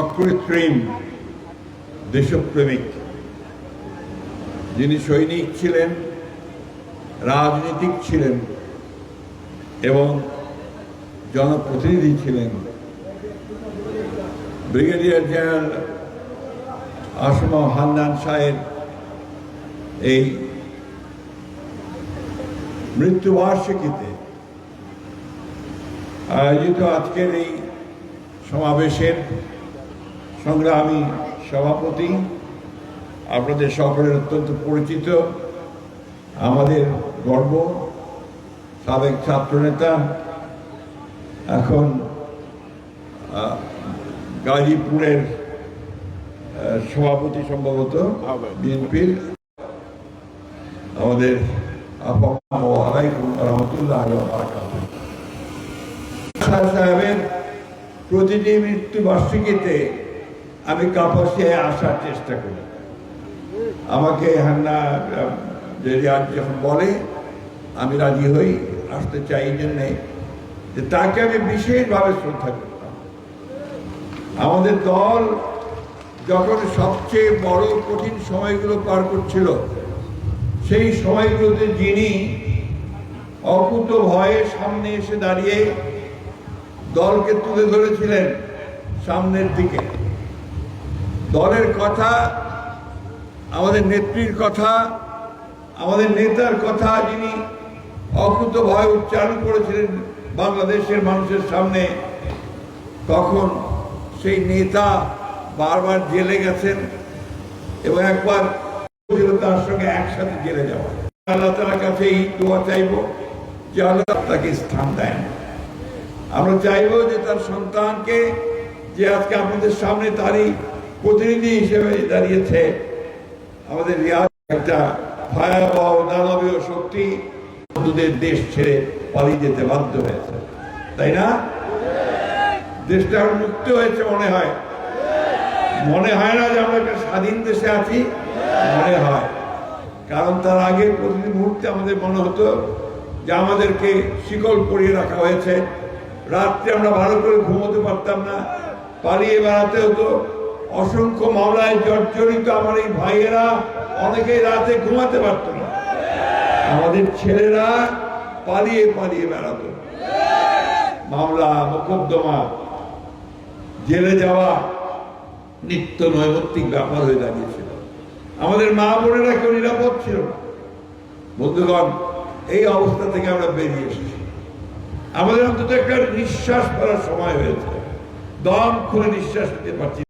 অকৃত্রিম দেশপ্রেমিক। যিনি সৈনিক ছিলেন, রাজনীতিক ছিলেন এবং জনপ্রতিনিধি ছিলেন। ব্রিগেডিয়ার জেনারেল আসম হান্নান সাহেব এই মৃত্যুবার্ষিকীতে আয়োজিত আজকের এই সমাবেশের সংগ্রামী সভাপতি আপনাদের সকলের অত্যন্ত পরিচিত আমাদের গর্ব সাবেক ছাত্রনেতা এখন গাজীপুরের সভাপতি সম্ভবত বিএনপির আমাদের আলাইকুম রহমতুল্লাহ সাহেবের প্রতিটি মৃত্যু বার্ষিকীতে আমি কাপাসিয়ায় আসার চেষ্টা করি। আমাকে হান্না আহ, যে রিয়াজ যখন বলে আমি রাজি হই আসতে চাই জন্যে যে তাকে আমি বিশেষভাবে শ্রদ্ধা করতাম। আমাদের দল যখন সবচেয়ে বড় কঠিন সময়গুলো পার করছিল সেই সময়গুলোতে যিনি অকুত ভয়ে সামনে এসে দাঁড়িয়ে দলকে তুলে ধরেছিলেন সামনের দিকে। দলের কথা, আমাদের নেত্রীর কথা, আমাদের নেতার কথা যিনি অকুত ভয় উচ্চারণ করেছিলেন বাংলাদেশের মানুষের সামনে, তখন সেই নেতা বারবার জেলে গেছেন এবং একবার তার সঙ্গে একসাথে জেলে যাওয়া। আল্লাহ তালার কাছে এই দোয়া চাইব যে আল্লাহ তাকে স্থান দেন। আমরা চাইব যে তার সন্তানকে যে আজকে আপনাদের সামনে তারই প্রতিনিধি হিসেবে দাঁড়িয়েছে। আমাদের রিয়াজ একটা ভয়াবহ, দানবীয় শক্তি বন্ধুদের দেশ ছেড়ে পালিয়ে যেতে বাধ্য হয়েছে। তাই না? দেশটা মুক্ত হয়েছে মনে হয়। মনে হয় না যে আমরা একটা স্বাধীন দেশে আছি? মনে হয়। কারণ তার আগে প্রতিটি মুহূর্তে আমাদের মনে হতো যে আমাদেরকে শিকল পরিয়ে রাখা হয়েছে। রাত্রে আমরা ভালো করে ঘুমোতে পারতাম না। পালিয়ে বেড়াতে হতো। অসংখ্য মামলায় জর্জরিত আমার এই ভাইয়েরা অনেকেই রাতে ঘুমাতে পারত না। আমাদের ছেলেরা পালিয়ে পালিয়ে বেড়াতো। মামলা, মোকদ্দমা, জেলে যাওয়া নিত্য নৈমিত্তিক ব্যাপার হয়ে দাঁড়িয়েছিল। আমাদের মা বোনেরা কেউ নিরাপদ ছিল না। বন্ধুগণ, এই অবস্থা থেকে আমরা বেরিয়ে এসেছি। আমাদের অন্তত একটা নিঃশ্বাস করার সময় হয়েছে। দম খুলে নিঃশ্বাস নিতে পারছি